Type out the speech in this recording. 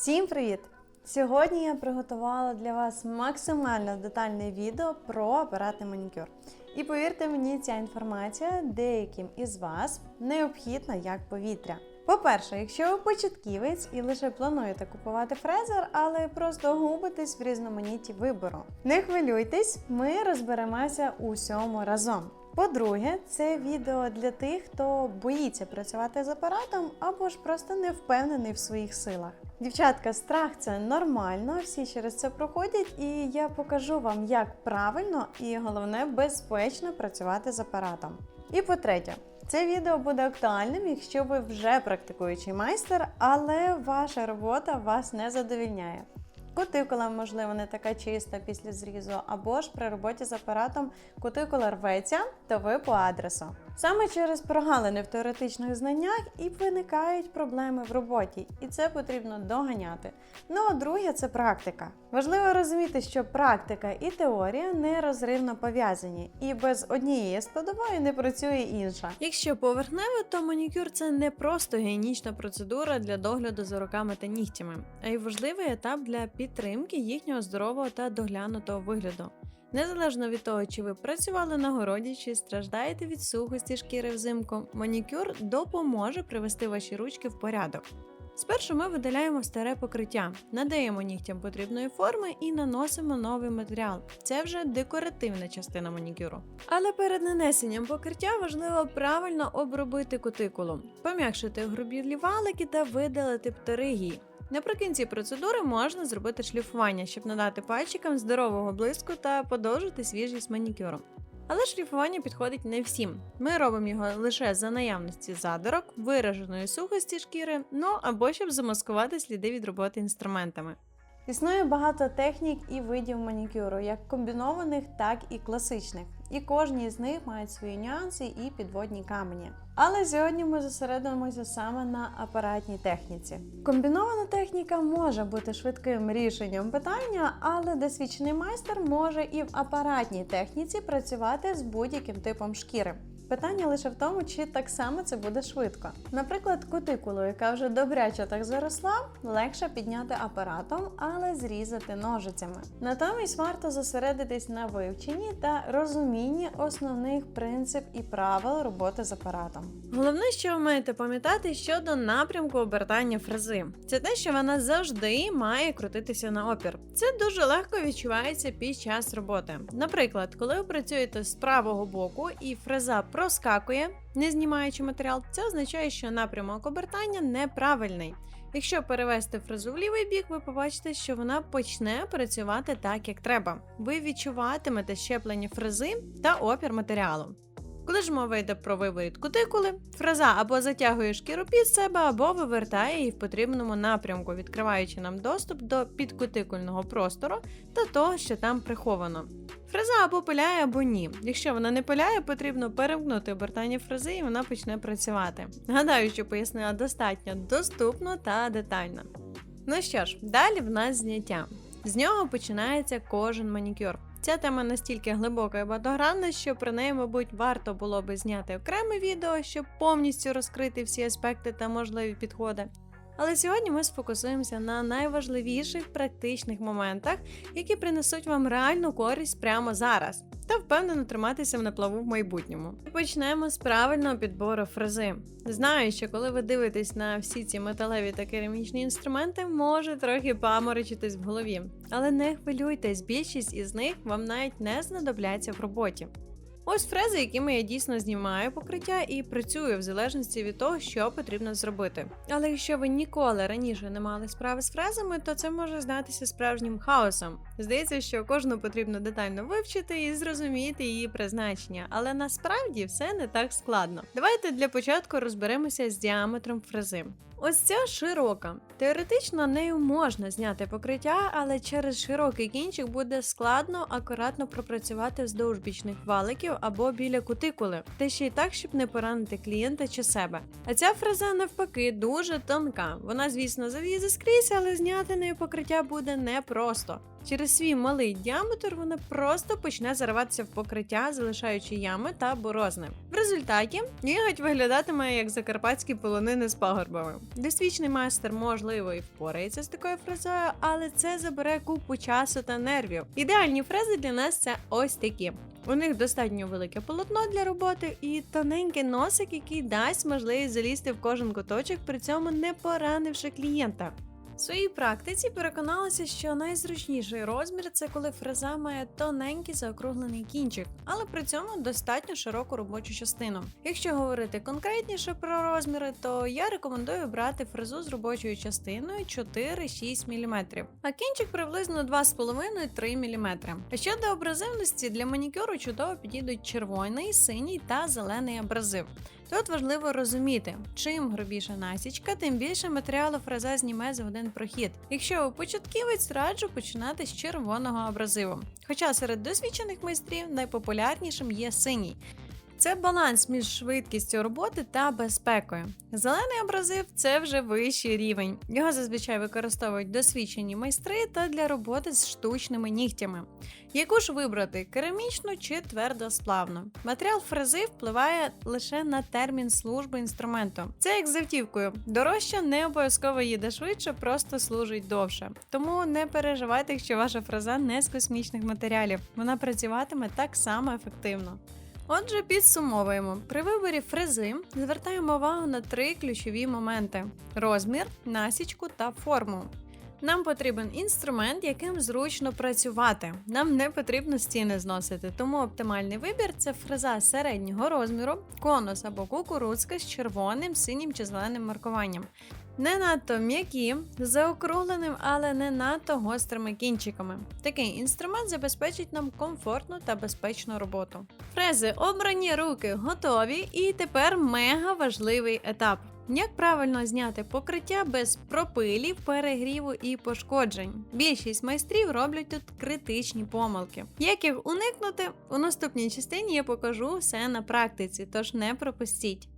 Всім привіт! Сьогодні я приготувала для вас максимально детальне відео про апаратний манікюр. І повірте мені, ця інформація деяким із вас необхідна як повітря. По-перше, якщо ви початківець і лише плануєте купувати фрезер, але просто губитесь в різноманітті вибору. Не хвилюйтесь, ми розберемося у всьому разом. По-друге, це відео для тих, хто боїться працювати з апаратом або ж просто не впевнений в своїх силах. Дівчатка, страх це нормально, всі через це проходять, і я покажу вам, як правильно і головне безпечно працювати з апаратом. І по-третє, це відео буде актуальним, якщо ви вже практикуючий майстер, але ваша робота вас не задовільняє. Кутикула, можливо, не така чиста після зрізу, або ж при роботі з апаратом кутикула рветься, то ви по адресу. Саме через прогалини в теоретичних знаннях і виникають проблеми в роботі, і це потрібно доганяти. Ну а друге це практика. Важливо розуміти, що практика і теорія нерозривно пов'язані, і без однієї складової не працює інша. Якщо поверхнево, то манікюр це не просто гігієнічна процедура для догляду за руками та нігтями, а й важливий етап для підтримки їхнього здорового та доглянутого вигляду. Незалежно від того, чи ви працювали на городі, чи страждаєте від сухості шкіри взимку, манікюр допоможе привести ваші ручки в порядок. Спершу ми видаляємо старе покриття, надаємо нігтям потрібної форми і наносимо новий матеріал. Це вже декоративна частина манікюру. Але перед нанесенням покриття важливо правильно обробити кутикулу, пом'якшити грубі валики та видалити птеригії. Наприкінці процедури можна зробити шліфування, щоб надати пальчикам здорового блиску та подовжити свіжість манікюру. Але шліфування підходить не всім. Ми робимо його лише за наявності задорок, вираженої сухості шкіри, ну або щоб замаскувати сліди від роботи інструментами. Існує багато технік і видів манікюру, як комбінованих, так і класичних. І кожні з них мають свої нюанси і підводні камені. Але сьогодні ми зосередимося саме на апаратній техніці. Комбінована техніка може бути швидким рішенням питання, але досвідчений майстер може і в апаратній техніці працювати з будь-яким типом шкіри. Питання лише в тому, чи так само це буде швидко. Наприклад, кутикулу, яка вже добряче так заросла, легше підняти апаратом, але зрізати ножицями. Натомість варто зосередитись на вивченні та розумінні основних принцип і правил роботи з апаратом. Головне, що ви маєте пам'ятати щодо напрямку обертання фрези, це те, що вона завжди має крутитися на опір. Це дуже легко відчувається під час роботи. Наприклад, коли ви працюєте з правого боку і фреза проскакує, не знімаючи матеріал, це означає, що напрямок обертання неправильний. Якщо перевести фрезу в лівий бік, ви побачите, що вона почне працювати так, як треба. Ви відчуватимете щеплення фрези та опір матеріалу. Коли ж мова йде про виворіт кутикули, фреза або затягує шкіру під себе, або вивертає її в потрібному напрямку, відкриваючи нам доступ до підкутикульного простору та того, що там приховано. Фреза або пиляє, або ні. Якщо вона не пиляє, потрібно перемкнути обертання фрези і вона почне працювати. Гадаю, що пояснила достатньо доступно та детально. Ну що ж, далі в нас зняття. З нього починається кожен манікюр. Ця тема настільки глибока і багатогранна, що про неї, мабуть, варто було би зняти окреме відео, щоб повністю розкрити всі аспекти та можливі підходи. Але сьогодні ми сфокусуємося на найважливіших практичних моментах, які принесуть вам реальну користь прямо зараз, та впевнено триматися на плаву в майбутньому. Почнемо з правильного підбору фрези. Знаю, що коли ви дивитесь на всі ці металеві та керамічні інструменти, може трохи паморочитись в голові. Але не хвилюйтесь, більшість із них вам навіть не знадобляться в роботі. Ось фрези, якими я дійсно знімаю покриття і працюю в залежності від того, що потрібно зробити. Але якщо ви ніколи раніше не мали справи з фрезами, то це може здатися справжнім хаосом. Здається, що кожну потрібно детально вивчити і зрозуміти її призначення, але насправді все не так складно. Давайте для початку розберемося з діаметром фрези. Ось ця широка. Теоретично нею можна зняти покриття, але через широкий кінчик буде складно акуратно пропрацювати вздовж бічних валиків або біля кутикули, та ще й так, щоб не поранити клієнта чи себе. А ця фреза навпаки дуже тонка. Вона, звісно, завізе скрізь, але зняти нею покриття буде непросто. Через свій малий діаметр вона просто почне зариватися в покриття, залишаючи ями та борозни. В результаті ніготь виглядатиме як закарпатські полонини з пагорбами. Досвідчений майстер, можливо, і впорається з такою фрезою, але це забере купу часу та нервів. Ідеальні фрези для нас це ось такі. У них достатньо велике полотно для роботи і тоненький носик, який дасть можливість залізти в кожен куточок, при цьому не поранивши клієнта. Своїй практиці переконалася, що найзручніший розмір це коли фреза має тоненький заокруглений кінчик, але при цьому достатньо широку робочу частину. Якщо говорити конкретніше про розміри, то я рекомендую брати фрезу з робочою частиною 4-6 мм, а кінчик приблизно 2,5-3 мм. А щодо абразивності, для манікюру чудово підійдуть червоний, синій та зелений абразив. Тут важливо розуміти, чим грубіша насічка, тим більше матеріалу фреза зніме за один прохід. Якщо ви початківець, раджу починати з червоного абразиву. Хоча серед досвідчених майстрів найпопулярнішим є синій. Це баланс між швидкістю роботи та безпекою. Зелений абразив це вже вищий рівень. Його зазвичай використовують досвідчені майстри та для роботи з штучними нігтями. Яку ж вибрати керамічну чи твердосплавну? Матеріал фрези впливає лише на термін служби інструменту. Це як з автівкою. Дорожча не обов'язково їде швидше, просто служить довше. Тому не переживайте, якщо ваша фреза не з космічних матеріалів. Вона працюватиме так само ефективно. Отже, підсумовуємо. При виборі фрези звертаємо увагу на три ключові моменти: розмір, насічку та форму. Нам потрібен інструмент, яким зручно працювати. Нам не потрібно стіни зносити, тому оптимальний вибір це фреза середнього розміру, конус або кукурудзка з червоним, синім чи зеленим маркуванням. Не надто м'які, заокругленим, але не надто гострими кінчиками. Такий інструмент забезпечить нам комфортну та безпечну роботу. Фрези обрані, руки готові, і тепер мега важливий етап. Як правильно зняти покриття без пропилів, перегріву і пошкоджень? Більшість майстрів роблять тут критичні помилки. Як їх уникнути? У наступній частині я покажу все на практиці, тож не пропустіть.